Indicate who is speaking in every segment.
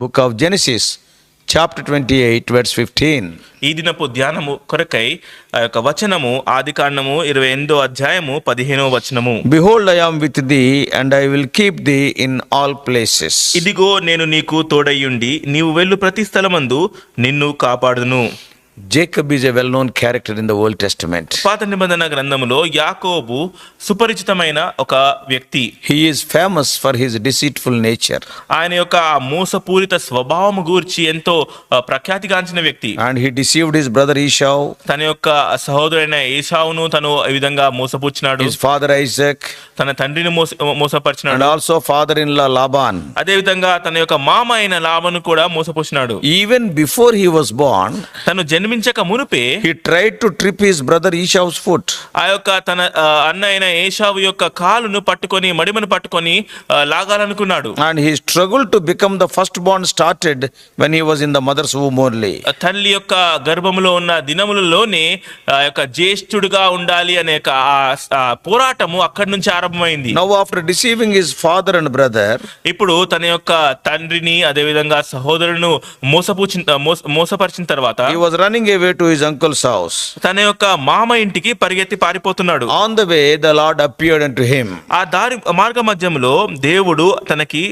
Speaker 1: book of Genesis, chapter 28, verse 15.
Speaker 2: ఈ దినపు ధ్యానము కొరకై ఆ యొక్క వచనము ఆది కాండము ఇరవై ఎనిమిదో అధ్యాయము పదిహేనో వచనము
Speaker 1: Behold, I am with thee, and I will keep thee in all places.
Speaker 2: ఇదిగో నేను నీకు తోడయ్యుండి నీవు వెళ్ళు ప్రతి స్థలమందు నిన్ను కాపాడును
Speaker 1: Jacob is a well known character in the Old Testament.
Speaker 2: పాత నిబంధన గ్రంథములో యాకోబు సుపరిచితమైన ఒక వ్యక్తి
Speaker 1: He is famous for his deceitful nature,
Speaker 2: ఆయన యొక్క మోసపూరిత స్వభావము గూర్చి ఎంతో ప్రఖ్యాతిగాంచిన వ్యక్తి
Speaker 1: and he deceived his brother Esau,
Speaker 2: తన యొక్క సహోదరుడైన ఏసావును తను ఈ విధంగా మోసపుచ్చినాడు
Speaker 1: his father Isaac,
Speaker 2: తన తండ్రిని మోస
Speaker 1: and
Speaker 2: మోసపరిచినాడు
Speaker 1: also father in law Laban.
Speaker 2: అదే విధంగా తన యొక్క మామ అయిన లాభను కూడా మోసపుచ్చినాడు
Speaker 1: Even before he was born,
Speaker 2: తను జన్మించక మునుపే
Speaker 1: he tried to trip his brother Esau's foot.
Speaker 2: ఆ యొక్క తన అన్న అయిన ఏషావు యొక్క కాలును పట్టుకొని మడిమను పట్టుకొని లాగాలనుకున్నాడు
Speaker 1: And his struggle to become the firstborn started when he was in the mother's womb only.
Speaker 2: ఆ తల్లి యొక్క గర్భములో ఉన్న దినములలోనే ఆ యొక్క జ్యేష్ఠుడుగా ఉండాలి అనే యొక్క ఆ- ఆ పోరాటము అక్కడి నుంచి ఆరంభమైంది
Speaker 1: Now, after deceiving his father and brother,
Speaker 2: ఇప్పుడు తన యొక్క తండ్రిని అదే విధంగా సహోదరును మోసపూచి మోస- మోసపరిచిన తర్వాత
Speaker 1: he was running away to his uncle's house
Speaker 2: తన యొక్క మామ ఇంటికి పరిగెత్తి పారిపోతున్నాడు.
Speaker 1: On the way the Lord appeared to him
Speaker 2: ఆ దారి మార్గ మధ్యంలో దేవుడు తనకి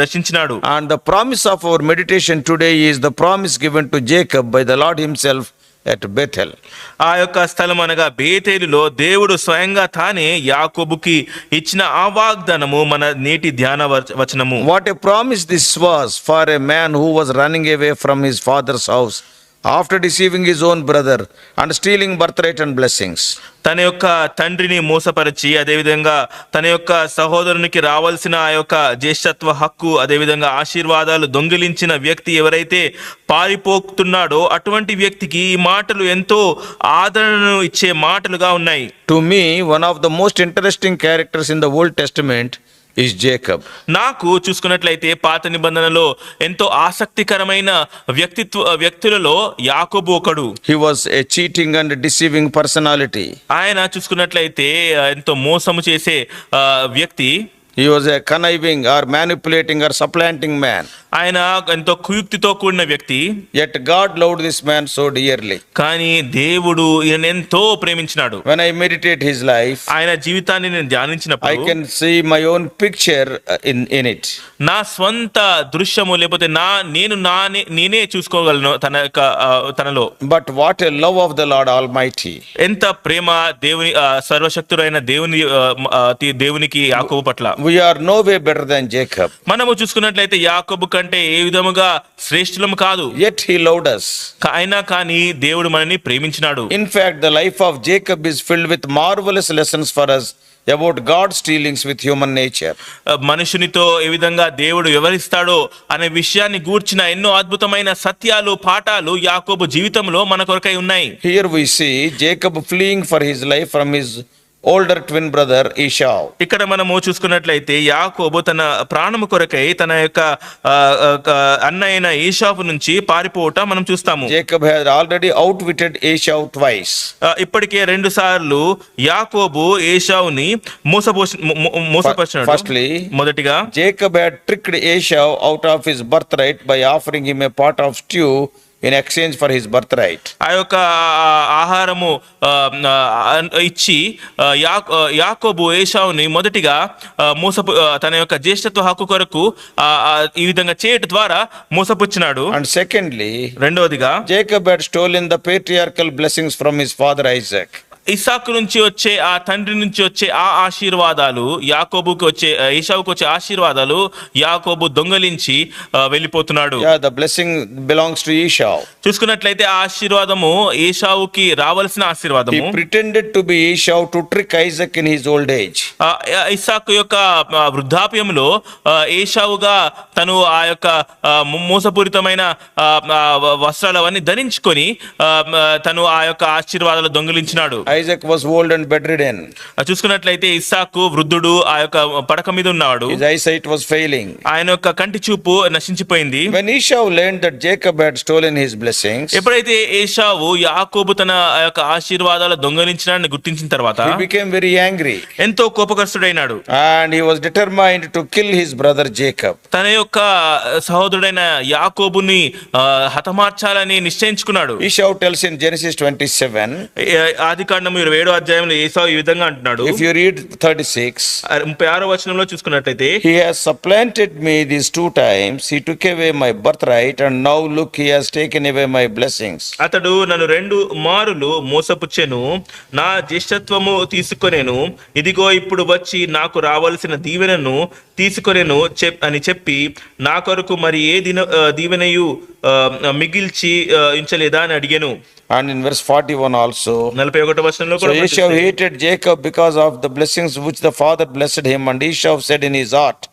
Speaker 2: దర్శించినాడు.
Speaker 1: And the promise of our meditation today is the promise given to Jacob by the Lord himself at Bethel
Speaker 2: ఆ యొక్క స్థలం అనగా బేతేలులో దేవుడు స్వయంగా తానే యాకోబుకి ఇచ్చిన ఆ వాగ్దానము మన నేటి ధ్యాన వచనము.
Speaker 1: What a promise this was for a man who was running away from his father's house after deceiving his own brother and stealing birthright and blessings
Speaker 2: తన యొక్క తండ్రిని మోసపరిచి అదేవిధంగా తన యొక్క సహోదరునికి రావాల్సిన ఆ యొక్క జ్యేష్ఠత్వ హక్కు అదేవిధంగా ఆశీర్వాదాలు దొంగిలించిన వ్యక్తి ఎవరైతే పారిపోతున్నాడో అటువంటి వ్యక్తికి ఈ మాటలు ఎంతో ఆదరణను ఇచ్చే మాటలుగా ఉన్నాయి.
Speaker 1: To me one of the most interesting characters in the Old Testament is Jacob
Speaker 2: నాకు చూసుకున్నట్లయితే పాత నిబంధనలో ఎంతో ఆసక్తికరమైన వ్యక్తిత్వ వ్యక్తులలో యాకోబు ఒకడు.
Speaker 1: He was a cheating and deceiving personality
Speaker 2: ఆయన చూసుకున్నట్లయితే ఎంతో మోసము చేసే వ్యక్తి.
Speaker 1: He was a conniving or manipulating or supplanting man
Speaker 2: ఆయన ఎంతో కుయుక్తితో కూడిన వ్యక్తి
Speaker 1: Yet God loved this man so dearly.
Speaker 2: కానీ దేవుడు ఈయన ఎంతో ప్రేమించినాడు
Speaker 1: When I meditate his life,
Speaker 2: ఆయన జీవితాన్ని నేను ధ్యానించినప్పుడు
Speaker 1: can see my own picture uh, in, in it.
Speaker 2: నా స్వంత దృశ్యము లేకపోతే నా నేను నా నేనే చూసుకోగలను తన యొక్క తనలో
Speaker 1: But what a love of the Lord Almighty.
Speaker 2: ఎంత ప్రేమ దేవుని సర్వశక్తుడైన దేవుని దేవునికి యాకోబు పట్ల
Speaker 1: are no way better than Jacob.
Speaker 2: మనము చూసుకున్నట్లయితే యాకోబు కంటే ఏ విధముగా శ్రేష్ఠులము కాదు
Speaker 1: he loved us.
Speaker 2: కా- అయినా కానీ దేవుడు మనని ప్రేమించినాడు
Speaker 1: In fact, the life of Jacob is filled with marvelous lessons for us about God's dealings with human nature.
Speaker 2: ఆ, మనుషునితో ఏ విధంగా దేవుడు వివరిస్తాడో అనే విషయాన్ని గూర్చిన ఎన్నో అద్భుతమైన సత్యాలు పాఠాలు యాకోబు జీవితంలో మన కొరకై ఉన్నాయి
Speaker 1: Here we see Jacob fleeing for his life from his older twin brother Esau
Speaker 2: ఇక్కడ మనము చూసుకున్నట్లయితే యాకోబు తన ప్రాణము కొరకై తన యొక్క అన్నయ్య ఈషాఫ్ నుంచి పారిపోవటం మనం చూస్తాము.
Speaker 1: Jacob already outwitted Esau
Speaker 2: twice ఇప్పటికే రెండు సార్లు యాకోబు ఏషావ్ని మోసపోసినాడు ఫస్ట్లీ మొదటిగా
Speaker 1: Jacob
Speaker 2: had
Speaker 1: tricked Esau out of his birthright by offering him a part of stew in exchange for his birthright
Speaker 2: ఆ యొక్క ఆహారము ఇచ్చి యాకోబు ఏషావుని మొదటిగా మోసపు తన యొక్క జ్యేష్ఠత్వ హక్కు కొరకు ఈ విధంగా చేయట ద్వారా మోసపుచ్చినాడు.
Speaker 1: అండ్ సెకండ్లీ
Speaker 2: రెండవదిగా
Speaker 1: Jacob had stole in the patriarchal blessings from his father Isaac
Speaker 2: Isaku నుంచి వచ్చే ఆ తండ్రి నుంచి వచ్చే ఆ ఆశీర్వాదాలు యాకోబుకి వచ్చే ఆ, ఏషావుకి వచ్చే ఆశీర్వాదాలు యాకోబు దొంగలించి వెళ్ళిపోతున్నాడు
Speaker 1: blessing belongs to Esau.
Speaker 2: చూసుకున్నట్లయితే ఆ ఆశీర్వాదము ఏషావుకి రావాల్సిన
Speaker 1: He
Speaker 2: ఆశీర్వాదము
Speaker 1: pretended to be Esau to trick Isaac in his old age.
Speaker 2: ఆ, ఇస్సాకు యొక్క వృద్ధాప్యంలో ఏషావుగా తను ఆ యొక్క మోసపూరితమైన వస్త్రాలు అవన్నీ ధరించుకొని తను ఆ యొక్క ఆశీర్వాదాలు దొంగిలించినాడు
Speaker 1: Isaac was old and
Speaker 2: bedridden చూసుకున్నట్లయితే ఇస్సాకు వృద్ధుడు ఆ యొక్క పడక మీద ఉన్నాడు.
Speaker 1: ఐ సైట్ వాస్ ఫెయిలింగ్
Speaker 2: ఆయన యొక్క కంటి చూపు నశించిపోయింది.
Speaker 1: When Esau learn that Jacob had stolen his blessings
Speaker 2: ఎప్పుడైతే ఏషావు యాకోబు తన యొక్క ఆశీర్వాదాల దొంగలించినాన్ని గుర్తించిన తర్వాత
Speaker 1: హి బికేమ్ వెరీ యాంగ్రీ
Speaker 2: ఎంతో కోపగ్రస్తుడైనాడు.
Speaker 1: And he was determined to kill his brother Jacob
Speaker 2: తన యొక్క సహోదరుడైన యాకోబుని హతమార్చాలని నిశ్చయించుకున్నాడు.
Speaker 1: ఈషావ్ టెల్స్ ఇన్ జెనసిస్ 27
Speaker 2: ఆదికాండం కాండము ఇరవై ఏడో అధ్యాయంలో ఏసావు ఈ విధంగా అంటున్నాడు
Speaker 1: if you read 36,
Speaker 2: ముప్పై ఆరో వచనంలో చూసుకున్నట్లయితే
Speaker 1: He has supplanted me these two times. He took away my birthright, and now look, he has taken away my blessings.
Speaker 2: అతడు నన్ను రెండు మారులు మోసపుచ్చెను నా జ్యేష్ఠత్వము తీసుకొనేను ఇదిగో ఇప్పుడు వచ్చి నాకు రావలసిన దీవెనను తీసుకొనేను చెప్ అని చెప్పి నా కొరకు మరి ఏ దిన దీవెనయు మిగిల్చి ఉంచలేదా అని అడిగాను.
Speaker 1: And in verse forty one also
Speaker 2: నలభై ఒకటి
Speaker 1: వర్షంలో
Speaker 2: కూడా Esau
Speaker 1: hated Jacob because of the blessings which the father blessed him and Esau said in his heart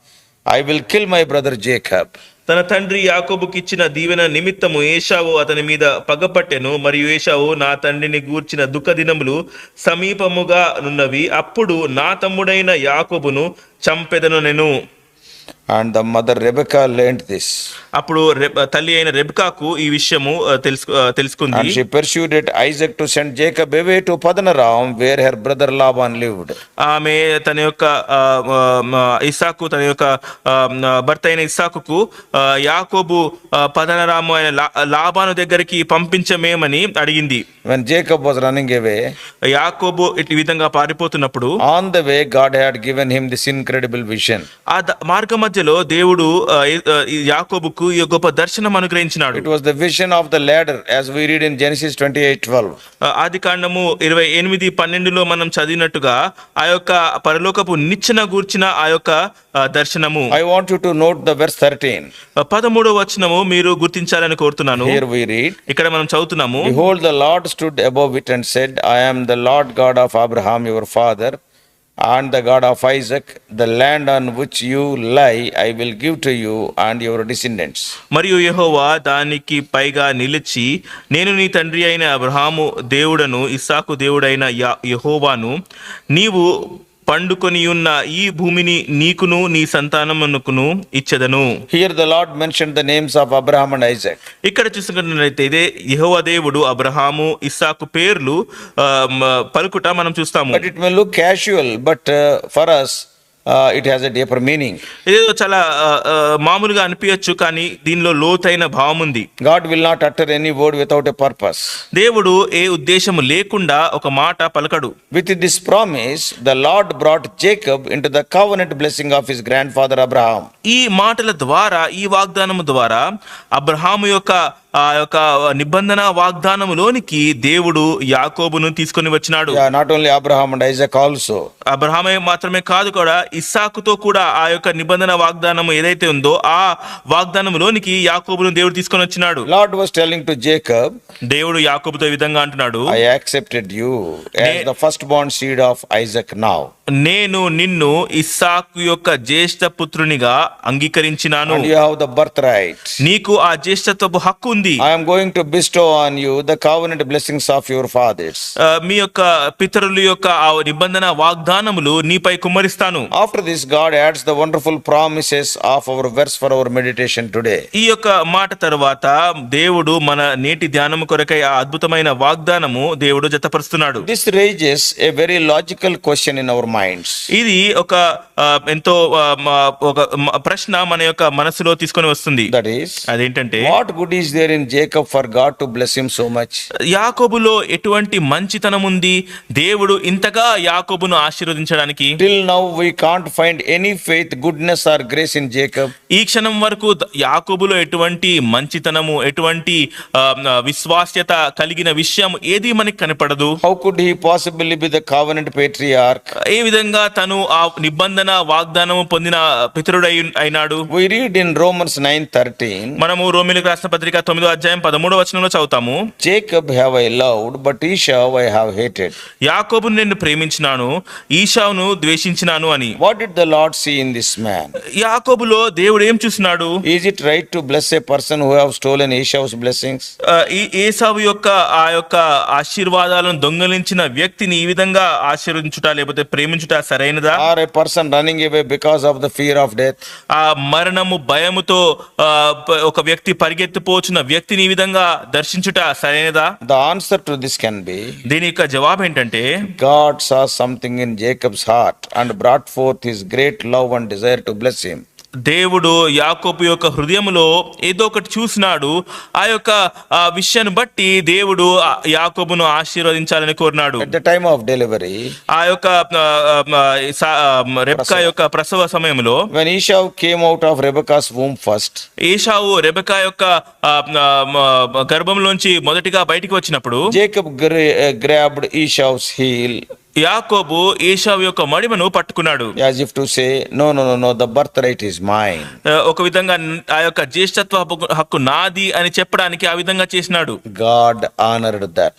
Speaker 1: I will kill my brother Jacob
Speaker 2: తన తండ్రి యాకోబుకి ఇచ్చిన దీవెన నిమిత్తము ఏషావు అతని మీద పగపట్టెను మరియు ఏషావు నా తండ్రిని గూర్చిన దుఃఖ దినములు సమీపముగా నున్నవి. అప్పుడు నా తమ్ముడైన యాకోబును చంపెదను నేను.
Speaker 1: And the mother Rebecca learnt this
Speaker 2: అప్పుడు తల్లి అయిన రెబికాకు ఈ విషయము తెలుసు తెలుసుకుంది.
Speaker 1: And she persuaded it to send Jacob away to Paddan Aram where her brother Laban lived
Speaker 2: ఆమె తన యొక్క ఇసాకు తన యొక్క భర్త అయిన ఇసాకుకు యాకోబు పదనరాము అయిన లాబాను దగ్గరికి పంపించమేమని అడిగింది.
Speaker 1: When Jacob was running away
Speaker 2: Yakobu it విధంగా పారిపోతున్నప్పుడు
Speaker 1: on the way God had given him this incredible vision
Speaker 2: ఆ మార్గం మధ్యలో దేవుడు యాకోబుకు ఈ గొప్ప దర్శనం అనుగ్రహించినాడు.
Speaker 1: It was the vision of the ladder as we read
Speaker 2: in Genesis 28:12 ఆదికాండము 28:12 లో మనం చదివినట్టుగా ఆ యొక్క పరలోకపు నిచ్చెన గూర్చిన ఆ యొక్క దర్శనము.
Speaker 1: I want you to note the verse 13
Speaker 2: 13వ వచనము మీరు గుర్తించాలని కోరుతున్నాను.
Speaker 1: హియర్ వి రీడ్
Speaker 2: ఇక్కడ మనం చదువుతున్నాము.
Speaker 1: Behold the Lord stood above it and said I am the Lord God of Abraham your father and the God of Isaac the land on which you lie I will give to you and your descendants
Speaker 2: మరియు యహోవా దానికి పైగా నిలిచి నేను నీ తండ్రి అయిన అబ్రహాము దేవుడను ఇస్సాకు దేవుడైన యహోవాను నీవు పండుకొని ఉన్న ఈ భూమిని నీకును నీ సంతానమునకును ఇచ్చదను.
Speaker 1: Here the Lord mention the names of Abraham and Isaac
Speaker 2: ఇక్కడ చూసుకున్నట్లయితే ఇదే యహోవా దేవుడు అబ్రహాము ఇస్సాకు పేర్లు పలుకుట మనం చూస్తాము.
Speaker 1: But it may look casual but for us it has a deeper meaning
Speaker 2: ఏదో చాలా uh, uh, మామూలుగా అనిపించచ్చు కానీ దీనిలో లోతైన భావం ఉంది.
Speaker 1: God will not utter any word without a purpose
Speaker 2: దేవుడు ఏ ఉద్దేశం లేకుండా ఒక మాట పలకడు.
Speaker 1: With this promise the Lord brought Jacob into the covenant blessing of his grandfather Abraham
Speaker 2: ఈ మాటల ద్వారా ఈ వాగ్దానం ద్వారా అబ్రహాం యొక్క ఆ యొక్క నిబంధన వాగ్దానములోనికి దేవుడు యాకోబును తీసుకొని వచ్చినాడు
Speaker 1: not only Abraham and Isaac also.
Speaker 2: అబ్రహామే మాత్రమే కాదు కూడా ఇస్సాకుతో కూడా ఆ యొక్క నిబంధన వాగ్దానము ఏదైతే ఉందో ఆ వాగ్దానములోనికి యాకోబును దేవుడు తీసుకొని వచ్చినాడు
Speaker 1: Lord was telling to Jacob,
Speaker 2: దేవుడు యాకోబుతో విధంగా అంటున్నాడు
Speaker 1: I accepted you as the firstborn seed of Isaac now.
Speaker 2: నేను నిన్ను ఇస్సాకు యొక్క జ్యేష్ఠ పుత్రునిగా అంగీకరించినాను
Speaker 1: And you have the birthright.
Speaker 2: నీకు ఆ జ్యేష్ఠత్వపు హక్కు ఉంది
Speaker 1: ఉంది. I'm going to bestow on you the covenant blessings of your
Speaker 2: fathers మీ యొక్క పితరుల యొక్క ఆ నిబంధన వాగ్దానములు నీపై కుమరిస్తాను
Speaker 1: after this God adds the wonderful promises of our verse for our meditation today
Speaker 2: ఈ యొక్క మాట తర్వాత దేవుడు మన నేటి ధ్యానం కొరకై ఆ అద్భుతమైన వాగ్దానము దేవుడు జతపరుస్తున్నాడు.
Speaker 1: This raises a very logical question in our minds
Speaker 2: ఇది ఒక ఎంతో ఒక ప్రశ్న మన యొక్క మనసులో తీసుకొని వస్తుంది.
Speaker 1: దట్ ఈస్
Speaker 2: అదేంటంటే
Speaker 1: what good is there in Jacob for God to bless him so much
Speaker 2: యాకోబులో ఎటువంటి మంచితనం ఉంది? దేవుడు ఇంతగా యాకోబును ఆశీర్వదించడానికి?
Speaker 1: Till now we can't find any faith goodness or grace in Jacob
Speaker 2: ఈ క్షణం వరకు యాకోబులో ఎటువంటి మంచితనము ఎటువంటి విశ్వాస్యత కలిగిన విషయం ఏది మనకి కనపడదు.
Speaker 1: How could he possibly be the covenant patriarch
Speaker 2: ఏ విధంగా తను ఆ నిబంధన వాగ్దానము పొందిన పితరుడు అయినాడు?
Speaker 1: వి రీడ్ ఇన్ రోమన్స్ 9:13
Speaker 2: మనము రోమిలకు రాసిన పత్రిక తొమ్మిదో అధ్యాయం పదమూడో వచనంలో చదువుతాము.
Speaker 1: Jacob have I loved but Esau I have hated
Speaker 2: Yakobu నిన్ను ప్రేమించినాను ఈషావ్ను ద్వేషించినాను అని.
Speaker 1: What it the Lord see in this man
Speaker 2: యాకోబులో దేవుడు ఏం చూస్తున్నాడు?
Speaker 1: Is it right to bless a person who have stolen Esau's
Speaker 2: blessings ఈ ఏసావు యొక్క ఆ యొక్క ఆశీర్వాదాలను దొంగలించిన వ్యక్తిని ఈ విధంగా ఆశీర్వించుట లేకపోతే ప్రేమించుట సరైనదా?
Speaker 1: Or a person running away because of the fear of death
Speaker 2: ఆ మరణము భయముతో ఒక వ్యక్తి పరిగెత్తిపోచున్న వ్యక్తిని ఈ విధంగా దర్శించుట సరైనదా?
Speaker 1: The answer to this can be
Speaker 2: దీని యొక్క జవాబు ఏంటంటే
Speaker 1: God saw something in Jacob's heart and brought forth his great love and desire to bless him
Speaker 2: దేవుడు యాకోబు యొక్క హృదయములో ఏదో ఒకటి చూసినాడు. ఆ యొక్క విషయాన్ని బట్టి దేవుడు యాకోబును ఆశీర్వదించాలని కోరినాడు.
Speaker 1: The time of delivery,
Speaker 2: ఆ యొక్క రెబ్కా యొక్క ప్రసవ సమయంలో
Speaker 1: when Esau came out of Rebekah's womb first,
Speaker 2: Esau Rebekah యొక్క గర్భంలోంచి మొదటిగా బయటికి వచ్చినప్పుడు
Speaker 1: uh, grabbed Esau's heel.
Speaker 2: యాకోబు ఏషావు యొక్క మడిమను పట్టుకున్నాడు
Speaker 1: as if to say, No, no, no, no, the birthright is mine.
Speaker 2: ఆ, ఒక విధంగా ఆ యొక్క జ్యేష్ఠత్వ హక్కు- నాది అని చెప్పడానికి ఆ విధంగా చేసినాడు
Speaker 1: God honored that.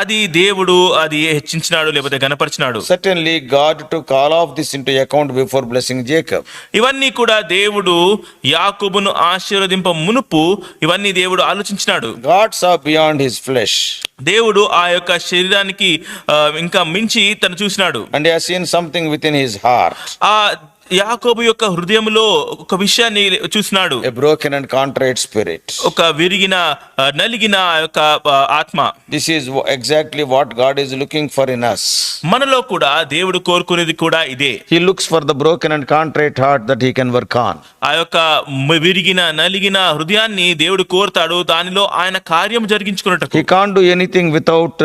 Speaker 2: అది దేవుడు అది హెచ్చించినాడు లేకపోతే గనపరిచినాడు
Speaker 1: Certainly, God took all of this into account before blessing Jacob.
Speaker 2: ఇవన్నీ కూడా దేవుడు యాకోబును ఆశీర్వదింప మునుపు ఇవన్నీ దేవుడు ఆలోచించినాడు
Speaker 1: God saw beyond his flesh
Speaker 2: దేవుడు ఆ యొక్క శరీరానికి ఆ, ఇంకా మించి తను చూసినాడు.
Speaker 1: And he seen something within his heart
Speaker 2: ఆ యాకోబు యొక్క హృదయంలో ఒక విషయాన్ని చూసినాడు.
Speaker 1: A broken and contrite spirit
Speaker 2: ఒక విరిగిన నలిగిన యొక్క ఆత్మ.
Speaker 1: This is exactly what God is looking for in us
Speaker 2: మనలో కూడా దేవుడు కోరుకునేది కూడా ఇదే.
Speaker 1: He looks for the broken and contrite heart that he can work on
Speaker 2: ఆ యొక్క విరిగిన నలిగిన హృదయాన్ని దేవుడు కోరుతాడు. దానిలో ఆయన కార్యం జరిగించుకున్నట్టు
Speaker 1: he can't do anything without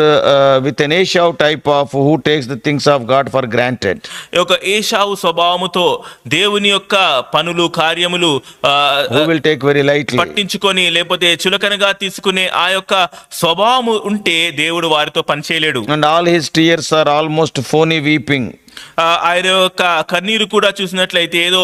Speaker 1: with an Esau type of who takes the things of God for granted
Speaker 2: ఒక ఏషావు స్వభావముతో దేవుని యొక్క పనులు కార్యములు. పట్టించుకొని లేకపోతే చులకనగా తీసుకునే ఆ యొక్క స్వభావము ఉంటే దేవుడు వారితో పనిచేయలేడు
Speaker 1: And all his tears are almost phony weeping.
Speaker 2: ఆయన యొక్క కన్నీరు కూడా చూసినట్లయితే ఏదో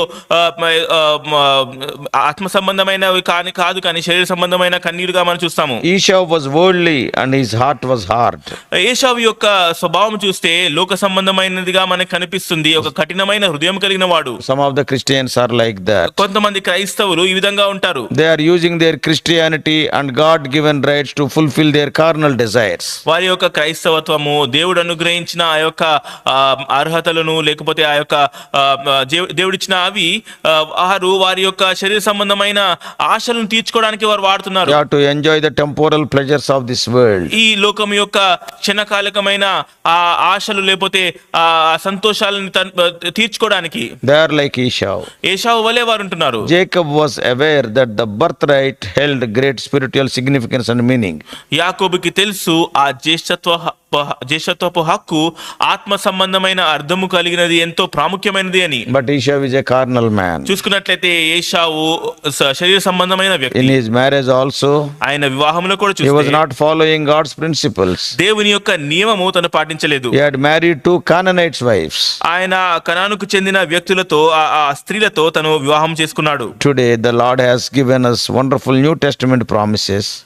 Speaker 2: ఆత్మ సంబంధమైనవి కాని కాదు కానీ శరీర సంబంధమైన కన్నీరుగా మనం చూస్తాము
Speaker 1: Esau was worldly and his heart was hard.
Speaker 2: ఏషావు యొక్క స్వభావం చూస్తే లోక సంబంధమైనదిగా మనకు కనిపిస్తుంది ఒక కఠినమైన హృదయం కలిగిన వాడు
Speaker 1: Some of the Christians are like that.
Speaker 2: కొంతమంది క్రైస్తవులు ఈ విధంగా ఉంటారు
Speaker 1: They are using their Christianity and God given rights to fulfill their carnal desires.
Speaker 2: వారి యొక్క క్రైస్తవత్వము దేవుడు అనుగ్రహించిన ఆ యొక్క ఆ, అర్హతలను లేకపోతే ఆ యొక్క దేవుడిచ్చిన అవి వారు వారి యొక్క శరీర సంబంధమైన ఆశలను తీర్చుకోవడానికి వారు వాడుతున్నారు.
Speaker 1: To enjoy the temporal pleasures of this world
Speaker 2: ఈ లోకం యొక్క క్షణకాలికమైన ఆ ఆశలు లేకపోతే ఆ సంతోషాలను తీర్చుకోవడానికి.
Speaker 1: దే లైక్ ఈషావ్
Speaker 2: ఈషావ్ వలె వారు ఉంటున్నారు
Speaker 1: Jacob was aware that the birth right held great spiritual significance and meaning
Speaker 2: యాకోబుకి తెలుసు ఆ జ్యేష్ఠత్వ జేషత్వపు హక్కు ఆత్మ సంబంధమైన అర్థము కలిగినది ఎంతో ప్రాముఖ్యమైనది అని.
Speaker 1: బట్ కార్నల్ మ్యాన్
Speaker 2: చూసుకున్నట్లయితే ఏషావు శరీర సంబంధమైన వ్యక్తి.
Speaker 1: మ్యారేజ్ ఆల్సో
Speaker 2: ఆయన వివాహంలో కూడా చూసి
Speaker 1: నాట్ ఫాలోయింగ్ గాడ్స్ ప్రిన్సిపల్స్
Speaker 2: దేవుని యొక్క నియమము తను పాటించలేదు.
Speaker 1: He married to Canaanites wives
Speaker 2: ఆయన కనానుకు చెందిన వ్యక్తులతో ఆ స్త్రీలతో తను వివాహం చేసుకున్నాడు.
Speaker 1: Today the Lord has given us wonderful New Testament promises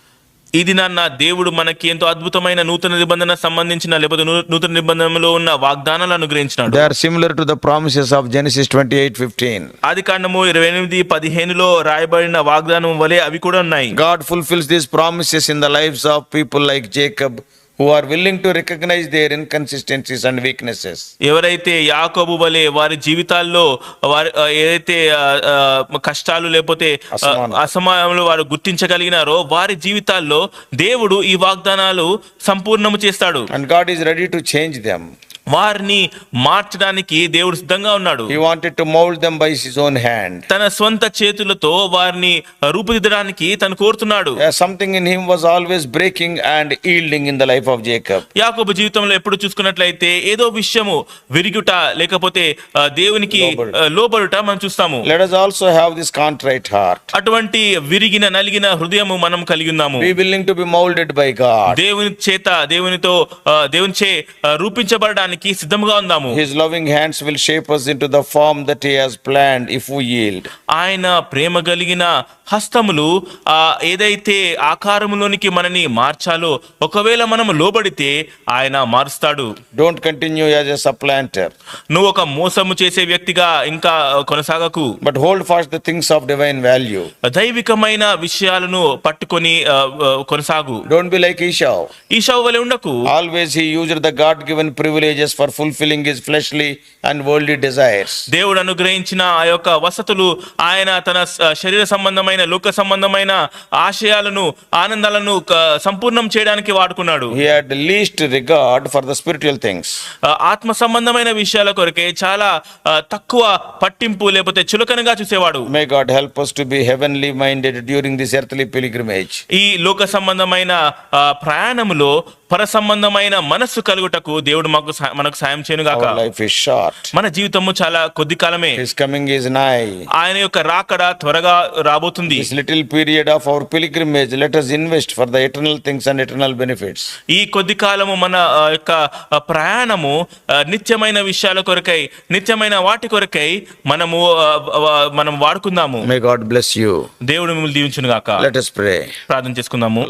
Speaker 2: ఇది నాన్న దేవుడు మనకి ఎంతో అద్భుతమైన నూతన నిబంధన సంబంధించిన లేకపోతే నూతన నిబంధనలో ఉన్న వాగ్దానాలు అనుగ్రహించినాడు
Speaker 1: They are similar to the promises of Genesis 28 15.
Speaker 2: ఆది కాండము ఇరవై ఎనిమిది పదిహేనులో రాయబడిన వాగ్దానం వలె అవి కూడా ఉన్నాయి
Speaker 1: God fulfills these promises in the lives of people like Jacob who willing to recognise their inconsistencies and weaknesses
Speaker 2: ఎవరైతే యాకోబు వలె వారి జీవితాల్లో వారి ఏదైతే కష్టాలు లేకపోతే అసమానములు వారు గుర్తించగలిగినారో వారి జీవితాల్లో దేవుడు ఈ వాగ్దానాలు సంపూర్ణము చేస్తాడు.
Speaker 1: And God is ready to change them
Speaker 2: వారిని మార్చడానికి దేవుడు సిద్ధంగా ఉన్నాడు
Speaker 1: He wanted to mold them by His own hand.
Speaker 2: తన స్వంత చేతులతో వారిని రూపుదిద్దడానికి తను కోరుతున్నాడు
Speaker 1: something in him was always breaking and yielding in the life of Jacob.
Speaker 2: యాకోబు జీవితంలో ఎప్పుడు చూసుకున్నట్లయితే ఏదో విషయము విరుగుట లేకపోతే దేవునికి
Speaker 1: లోబడుట.
Speaker 2: మనం చూస్తాము
Speaker 1: Let us also have this contrite heart.
Speaker 2: అటువంటి విరిగిన నలిగిన హృదయము మనం కలిగి ఉన్నాము
Speaker 1: Be willing to be molded by God.
Speaker 2: దేవుని చేత దేవునితో దేవుని చే రూపించబడడానికి చేయడానికి సిద్ధంగా ఉన్నాము.
Speaker 1: His loving hands will shape us into the form that he has planned if we yield.
Speaker 2: ఆయన ప్రేమ కలిగిన హస్తములు ఆ ఏదైతే ఆకారములోనికి మనని మార్చాలో ఒకవేళ మనం లోబడితే ఆయన మార్స్తాడు.
Speaker 1: Don't continue as a supplanter
Speaker 2: నువ్వు ఒక మోసము చేసే వ్యక్తిగా ఇంకా కొనసాగకు.
Speaker 1: But hold fast the things of divine value
Speaker 2: దైవికమైన విషయాలను పట్టుకొని కొనసాగు.
Speaker 1: Don't be like Esau
Speaker 2: Esau వలే ఉండకు.
Speaker 1: Always he used the God given privileges procedures for fulfilling his fleshly and worldly desires
Speaker 2: దేవుడు అనుగ్రహించిన ఆ యొక్క వసతులు ఆయన తన శరీర సంబంధమైన లోక సంబంధమైన ఆశయాలను ఆనందాలను సంపూర్ణం చేయడానికి వాడుకున్నాడు.
Speaker 1: He had least regard for the spiritual
Speaker 2: things ఆత్మ సంబంధమైన విషయాల కొరకే చాలా తక్కువ పట్టింపు లేకపోతే చులకనగా చూసేవాడు.
Speaker 1: May God help us be be heavenly minded during this earthly pilgrimage.
Speaker 2: ఈ లోక సంబంధమైన ప్రయాణంలో పర సంబంధమైన మనస్సు కలుగుటకు దేవుడు మాకు మనకు సాయం చేయను గాక
Speaker 1: life is short.
Speaker 2: మన జీవితము చాలా కొద్ది కాలమే
Speaker 1: His coming is nigh.
Speaker 2: ఆయన యొక్క రాకడ త్వరగా రాబోతుంది
Speaker 1: This little period of our pilgrimage, let us invest for the eternal things and eternal benefits.
Speaker 2: ఈ కొద్ది కాలము మన యొక్క ప్రయాణము నిత్యమైన విషయాల కొరకై నిత్యమైన వాటి కొరకై మనము మనం వాడుకుందాము
Speaker 1: May God bless you.
Speaker 2: దేవుడు మిమ్మల్ని దీవించును గాక
Speaker 1: Let us pray.
Speaker 2: ప్రార్థన చేసుకుందాము